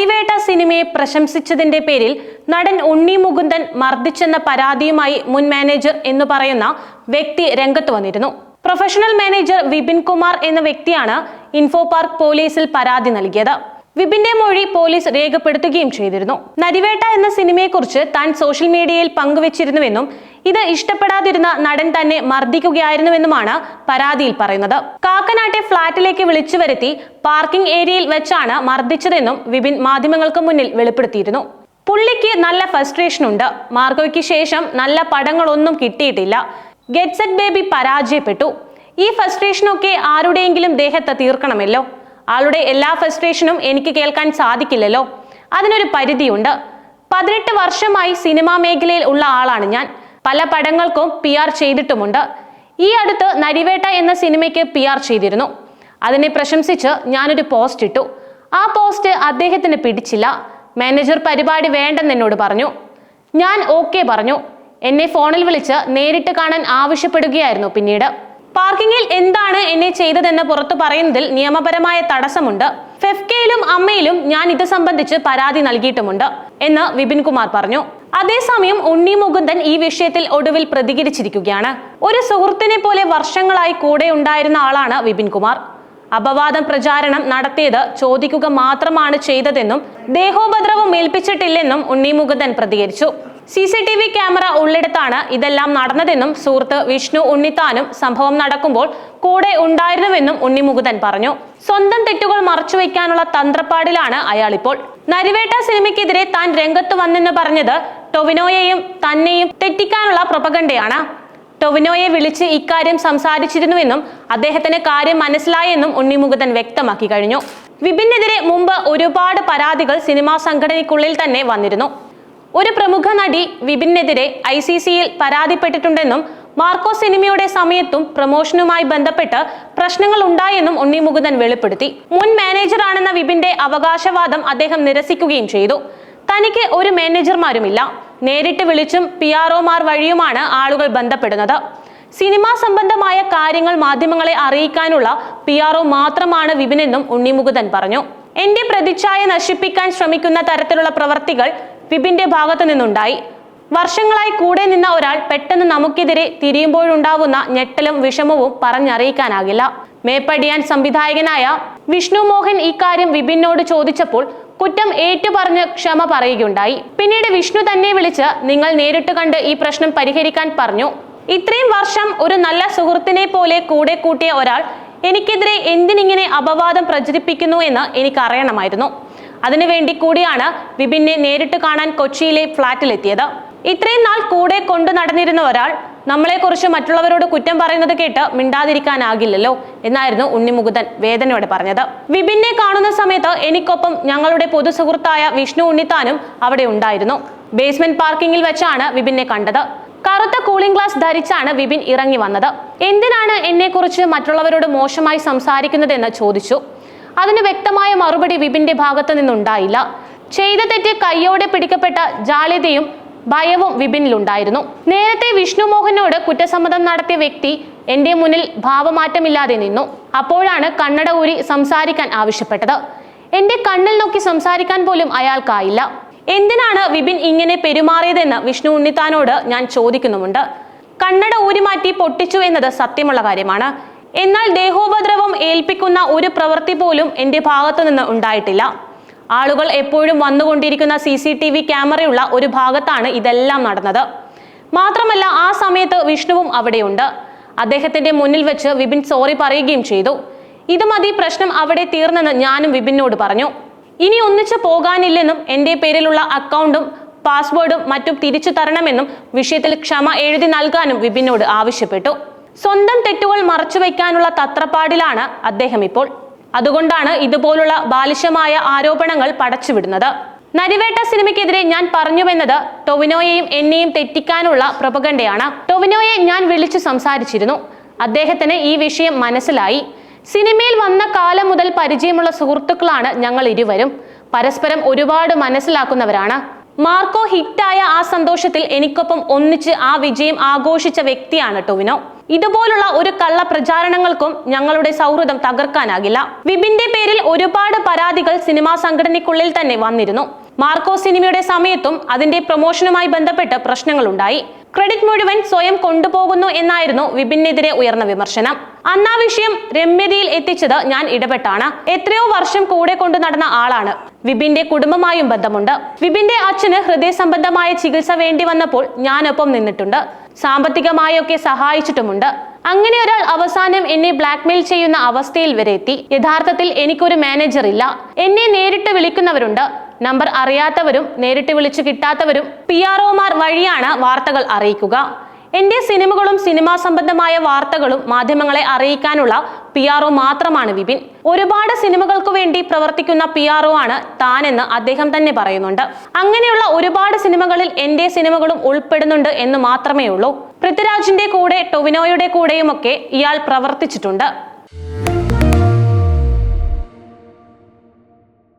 നരിവേട്ട സിനിമയെ പ്രശംസിച്ചതിന്റെ പേരിൽ നടൻ ഉണ്ണി മുകുന്ദൻ മർദ്ദിച്ചെന്ന പരാതിയുമായി മുൻ മാനേജർ എന്ന് പറയുന്ന വ്യക്തി രംഗത്ത് വന്നിരുന്നു. പ്രൊഫഷണൽ മാനേജർ വിപിൻ കുമാർ എന്ന വ്യക്തിയാണ് ഇൻഫോ പാർക്ക് പോലീസിൽ പരാതി നൽകിയത്. വിപിന്റെ മൊഴി പോലീസ് രേഖപ്പെടുത്തുകയും ചെയ്തിരുന്നു. നരിവേട്ട എന്ന സിനിമയെക്കുറിച്ച് താൻ സോഷ്യൽ മീഡിയയിൽ പങ്കുവച്ചിരുന്നുവെന്നും ഇത് ഇഷ്ടപ്പെടാതിരുന്ന നടൻ തന്നെ മർദ്ദിക്കുകയായിരുന്നുവെന്നുമാണ് പരാതിയിൽ പറയുന്നത്. കാക്കനാട്ടെ ഫ്ളാറ്റിലേക്ക് വിളിച്ചു വരുത്തി പാർക്കിംഗ് ഏരിയയിൽ വെച്ചാണ് മർദ്ദിച്ചതെന്നും വിപിൻ മാധ്യമങ്ങൾക്ക് മുന്നിൽ വെളിപ്പെടുത്തിയിരുന്നു. പുള്ളിക്ക് നല്ല ഫ്രസ്ട്രേഷൻ ഉണ്ട്. മാർഗോയ്ക്ക് ശേഷം നല്ല പടങ്ങളൊന്നും കിട്ടിയിട്ടില്ല. ഗെറ്റ്സെറ്റ് ബേബി പരാജയപ്പെട്ടു. ഈ ഫ്രസ്ട്രേഷനൊക്കെ ആരുടെയെങ്കിലും ദേഹത്ത് തീർക്കണമല്ലോ. ആളുടെ എല്ലാ ഫ്രസ്ട്രേഷനും എനിക്ക് കേൾക്കാൻ സാധിക്കില്ലല്ലോ. അതിനൊരു പരിധിയുണ്ട്. പതിനെട്ട് വർഷമായി സിനിമാ മേഖലയിൽ ഉള്ള ആളാണ് ഞാൻ. പല പടങ്ങൾക്കും പി ആർ ചെയ്തിട്ടുമുണ്ട്. ഈ അടുത്ത് നരിവേട്ട എന്ന സിനിമയ്ക്ക് പി ആർ ചെയ്തിരുന്നു. അതിനെ പ്രശംസിച്ച് ഞാനൊരു പോസ്റ്റ് ഇട്ടു. ആ പോസ്റ്റ് അദ്ദേഹത്തിന് പിടിച്ചില്ല. മാനേജർ പരിപാടി വേണ്ടെന്ന് എന്നോട് പറഞ്ഞു. ഞാൻ ഓക്കെ പറഞ്ഞു. എന്നെ ഫോണിൽ വിളിച്ച് നേരിട്ട് കാണാൻ ആവശ്യപ്പെടുകയായിരുന്നു പിന്നീട്. പാർക്കിങ്ങിൽ എന്താണ് എന്നെ ചെയ്തതെന്ന് പുറത്തു പറയുന്നതിൽ നിയമപരമായ തടസ്സമുണ്ട്. ഫെഫ്കയിലും അമ്മയിലും ഞാൻ ഇത് സംബന്ധിച്ച് പരാതി നൽകിയിട്ടുമുണ്ട് എന്ന് വിപിൻ കുമാർ പറഞ്ഞു. അതേസമയം ഉണ്ണി മുകുന്ദൻ ഈ വിഷയത്തിൽ ഒടുവിൽ പ്രതികരിച്ചിരിക്കുകയാണ്. ഒരു സുഹൃത്തിനെ പോലെ വർഷങ്ങളായി കൂടെ ഉണ്ടായിരുന്ന ആളാണ് വിപിൻ കുമാർ. അപവാദം പ്രചാരണം നടത്തിയത് ചോദിക്കുക മാത്രമാണ് ചെയ്തതെന്നും ദേഹോപദ്രവം ഏൽപ്പിച്ചിട്ടില്ലെന്നും ഉണ്ണി മുകുന്ദൻ പ്രതികരിച്ചു. C C T V camera ഉള്ളിടത്താണ് ഇതെല്ലാം നടന്നതെന്നും സുഹൃത്ത് വിഷ്ണു ഉണ്ണിത്താനും സംഭവം നടക്കുമ്പോൾ കൂടെ ഉണ്ടായിരുന്നുവെന്നും മുകുന്ദൻ പറഞ്ഞു. സ്വന്തം തെറ്റുകൾ മറച്ചുവെക്കാനുള്ള തന്ത്രപ്പാടിലാണ് അയാളിപ്പോൾ. നരിവേട്ട സിനിമയ്ക്കെതിരെ താൻ രംഗത്ത് വന്നെന്ന് പറഞ്ഞത് ടൊവിനോയെയും തന്നെയും തെറ്റിക്കാനുള്ള പ്രൊപ്പഗണ്ടയാണ്. ടൊവിനോയെ വിളിച്ച് ഇക്കാര്യം സംസാരിച്ചിരുന്നുവെന്നും അദ്ദേഹത്തിന് കാര്യം മനസ്സിലായെന്നും ഉണ്ണിമുകുതൻ വ്യക്തമാക്കി കഴിഞ്ഞു. വിപിനെതിരെ മുമ്പ് ഒരുപാട് പരാതികൾ സിനിമാ സംഘടനയ്ക്കുള്ളിൽ തന്നെ വന്നിരുന്നു. ഒരു പ്രമുഖ നടി വിപിനെതിരെ ഐ സി സിയിൽ പരാതിപ്പെട്ടിട്ടുണ്ടെന്നും മാർക്കോ സിനിമയുടെ സമയത്തും പ്രൊമോഷനുമായി ബന്ധപ്പെട്ട് പ്രശ്നങ്ങൾ ഉണ്ടായെന്നും ഉണ്ണിമുകുന്ദൻ വെളിപ്പെടുത്തി. മുൻ മാനേജറാണെന്ന വിപിന്റെ അവകാശവാദം അദ്ദേഹം നിരസിക്കുകയും ചെയ്തു. തനിക്ക് ഒരു മാനേജർമാരുമില്ല. നേരിട്ട് വിളിച്ചും പി ആർഒമാർ വഴിയുമാണ് ആളുകൾ ബന്ധപ്പെടുന്നത്. സിനിമാ സംബന്ധമായ കാര്യങ്ങൾ മാധ്യമങ്ങളെ അറിയിക്കാനുള്ള പി ആർഒ മാത്രമാണ് വിപിനെന്നും ഉണ്ണിമുകുതൻ പറഞ്ഞു. എന്റെ പ്രതിച്ഛായ നശിപ്പിക്കാൻ ശ്രമിക്കുന്ന തരത്തിലുള്ള പ്രവർത്തികൾ വിപിന്റെ ഭാഗത്തു നിന്നുണ്ടായി. വർഷങ്ങളായി കൂടെ നിന്ന ഒരാൾ പെട്ടെന്ന് നമുക്കെതിരെ തിരിയുമ്പോഴുണ്ടാവുന്ന ഞെട്ടലും വിഷമവും പറഞ്ഞറിയിക്കാനാകില്ല. മേപ്പടിയാൻ സംവിധായകനായ വിഷ്ണു മോഹൻ ഇക്കാര്യം വിപിനോട് ചോദിച്ചപ്പോൾ കുറ്റം ഏറ്റുപറഞ്ഞ് ക്ഷമ പറയുകയുണ്ടായി. പിന്നീട് വിഷ്ണു തന്നെ വിളിച്ച് നിങ്ങൾ നേരിട്ട് കണ്ട് ഈ പ്രശ്നം പരിഹരിക്കാൻ പറഞ്ഞു. ഇത്രയും വർഷം ഒരു നല്ല സുഹൃത്തിനെ പോലെ കൂടെ കൂട്ടിയ ഒരാൾ എനിക്കെതിരെ എന്തിനിങ്ങനെ അപവാദം പ്രചരിപ്പിക്കുന്നു എന്ന് എനിക്കറിയണമായിരുന്നു. അതിനുവേണ്ടി കൂടിയാണ് വിപിനെ നേരിട്ട് കാണാൻ കൊച്ചിയിലെ ഫ്ളാറ്റിലെത്തിയത് ഇത്രയും നാൾ കൂടെ കൊണ്ടു നടന്നിരുന്ന ഒരാൾ നമ്മളെക്കുറിച്ച് മറ്റുള്ളവരോട് കുറ്റം പറയുന്നത് കേട്ട് മിണ്ടാതിരിക്കാനാകില്ലല്ലോ എന്നായിരുന്നു ഉണ്ണിമുകുതൻ വേദനയോടെ പറഞ്ഞത്. വിപിനെ കാണുന്ന സമയത്ത് എനിക്കൊപ്പം ഞങ്ങളുടെ പൊതു സുഹൃത്തായ വിഷ്ണു ഉണ്ണിത്താനും അവിടെ ഉണ്ടായിരുന്നു. ബേസ്മെന്റ് പാർക്കിംഗിൽ വെച്ചാണ് വിപിനെ കണ്ടത്. കറുത്ത കൂളിംഗ് ഗ്ലാസ് ധരിച്ചാണ് വിപിൻ ഇറങ്ങി വന്നത്. എന്തിനാണ് എന്നെക്കുറിച്ച് മറ്റുള്ളവരോട് മോശമായി സംസാരിക്കുന്നതെന്ന് ചോദിച്ചു. അതിന് വ്യക്തമായ മറുപടി വിപിന്റെ ഭാഗത്തു നിന്നുണ്ടായില്ല. ചെയ്ത തെറ്റ് കയ്യോടെ പിടിക്കപ്പെട്ട ജാള്യതയും ഭയവും വിപിനിലുണ്ടായിരുന്നു. നേരത്തെ വിഷ്ണു മോഹനോട് കുറ്റസമ്മതം നടത്തിയ വ്യക്തി എന്റെ മുന്നിൽ ഭാവമാറ്റമില്ലാതെ നിന്നു. അപ്പോഴാണ് കണ്ണട ഊരി സംസാരിക്കാൻ ആവശ്യപ്പെട്ടത്. എന്റെ കണ്ണിൽ നോക്കി സംസാരിക്കാൻ പോലും അയാൾക്കായില്ല. എന്തിനാണ് വിപിൻ ഇങ്ങനെ പെരുമാറിയതെന്ന് വിഷ്ണു ഉണ്ണിത്താനോട് ഞാൻ ചോദിക്കുന്നുമുണ്ട്. കണ്ണട ഊരി മാറ്റി പൊട്ടിച്ചു എന്നത് സത്യമുള്ള കാര്യമാണ്. എന്നാൽ ദേഹോപദ്രവം ഏൽപ്പിക്കുന്ന ഒരു പ്രവൃത്തി പോലും എന്റെ ഭാഗത്തു നിന്ന് ഉണ്ടായിട്ടില്ല. ആളുകൾ എപ്പോഴും വന്നുകൊണ്ടിരിക്കുന്ന സി സി ടി വി ക്യാമറയുള്ള ഒരു ഭാഗത്താണ് ഇതെല്ലാം നടന്നത്. മാത്രമല്ല ആ സമയത്ത് വിഷ്ണുവും അവിടെയുണ്ട്. അദ്ദേഹത്തിന്റെ മുന്നിൽ വെച്ച് വിപിൻ സോറി പറയുകയും ചെയ്തു. ഇത് മതി പ്രശ്നം അവിടെ തീർന്നെന്ന് ഞാനും വിപിനോട് പറഞ്ഞു. ഇനി ഒന്നിച്ച് പോകാനില്ലെന്നും എന്റെ പേരിലുള്ള അക്കൗണ്ടും പാസ്വേഡും മറ്റും തിരിച്ചു തരണമെന്നും വിഷയത്തിൽ ക്ഷമ എഴുതി നൽകാനും വിപിനോട് ആവശ്യപ്പെട്ടു. സ്വന്തം തെറ്റുകൾ മറച്ചുവെക്കാനുള്ള തത്രപ്പാടിലാണ് അദ്ദേഹം ഇപ്പോൾ. അതുകൊണ്ടാണ് ഇതുപോലുള്ള ബാലിശമായ ആരോപണങ്ങൾ പടച്ചുവിടുന്നത്. നരിവേട്ട സിനിമയ്ക്കെതിരെ ഞാൻ പറഞ്ഞുവെന്നത് ടൊവിനോയെയും എന്നെയും തെറ്റിക്കാനുള്ള പ്രപകണ്ടയാണ്. ടൊവിനോയെ ഞാൻ വിളിച്ചു സംസാരിച്ചിരുന്നു. അദ്ദേഹത്തിന് ഈ വിഷയം മനസ്സിലായി. സിനിമയിൽ വന്ന കാലം മുതൽ പരിചയമുള്ള സുഹൃത്തുക്കളാണ് ഞങ്ങൾ ഇരുവരും. പരസ്പരം ഒരുപാട് മനസ്സിലാക്കുന്നവരാണ്. മാർക്കോ ഹിറ്റായ ആ സന്തോഷത്തിൽ എനിക്കൊപ്പം ഒന്നിച്ച് ആ വിജയം ആഘോഷിച്ച വ്യക്തിയാണ് ടൊവിനോ. ഇതുപോലുള്ള ഒരു കള്ള പ്രചാരണങ്ങൾക്കും ഞങ്ങളുടെ സൗഹൃദം തകർക്കാനാകില്ല. വിപിന്റെ പേരിൽ ഒരുപാട് പരാതികൾ സിനിമാ സംഘടനയ്ക്കുള്ളിൽ തന്നെ വന്നിരുന്നു. മാർക്കോ സിനിമയുടെ സമയത്തും അതിന്റെ പ്രൊമോഷനുമായി ബന്ധപ്പെട്ട് പ്രശ്നങ്ങളുണ്ടായി. ക്രെഡിറ്റ് മുഴുവൻ സ്വയം കൊണ്ടുപോകുന്നു എന്നായിരുന്നു വിപിനെതിരെ ഉയർന്ന വിമർശനം. അന്നാ വിഷയം രമ്യതയിൽ എത്തിച്ചത് ഞാൻ ഇടപെട്ടാണ്. എത്രയോ വർഷം കൂടെ കൊണ്ടു നടന്ന ആളാണ്. വിപിന്റെ കുടുംബമായും ബന്ധമുണ്ട്. വിപിന്റെ അച്ഛന് ഹൃദയ സംബന്ധമായ ചികിത്സ വേണ്ടി വന്നപ്പോൾ ഞാനൊപ്പം നിന്നിട്ടുണ്ട്. സാമ്പത്തികമായൊക്കെ സഹായിച്ചിട്ടുമുണ്ട്. അങ്ങനെ ഒരാൾ അവസാനം എന്നെ ബ്ലാക്ക്മെയിൽ ചെയ്യുന്ന അവസ്ഥയിൽ വരെ എത്തി. യഥാർത്ഥത്തിൽ എനിക്കൊരു മാനേജർ ഇല്ല. എന്നെ നേരിട്ട് വിളിക്കുന്നവരുണ്ട്. നമ്പർ അറിയാത്തവരും നേരിട്ട് വിളിച്ചു കിട്ടാത്തവരും പി ആർ ഒമാർ വഴിയാണ് വാർത്തകൾ അറിയിക്കുക. എന്റെ സിനിമകളും സിനിമാ സംബന്ധമായ വാർത്തകളും മാധ്യമങ്ങളെ അറിയിക്കാനുള്ള പി ആർ ഒ മാത്രമാണ് വിപിൻ. ഒരുപാട് സിനിമകൾക്ക് വേണ്ടി പ്രവർത്തിക്കുന്ന പി ആർ ഒ ആണ് താനെന്ന് അദ്ദേഹം തന്നെ പറയുന്നുണ്ട്. അങ്ങനെയുള്ള ഒരുപാട് സിനിമകളിൽ എന്റെ സിനിമകളും ഉൾപ്പെടുന്നുണ്ട് എന്ന് മാത്രമേ ഉള്ളൂ. പൃഥ്വിരാജിന്റെ കൂടെ ടൊവിനോയുടെ കൂടെയുമൊക്കെ ഇയാൾ പ്രവർത്തിച്ചിട്ടുണ്ട്.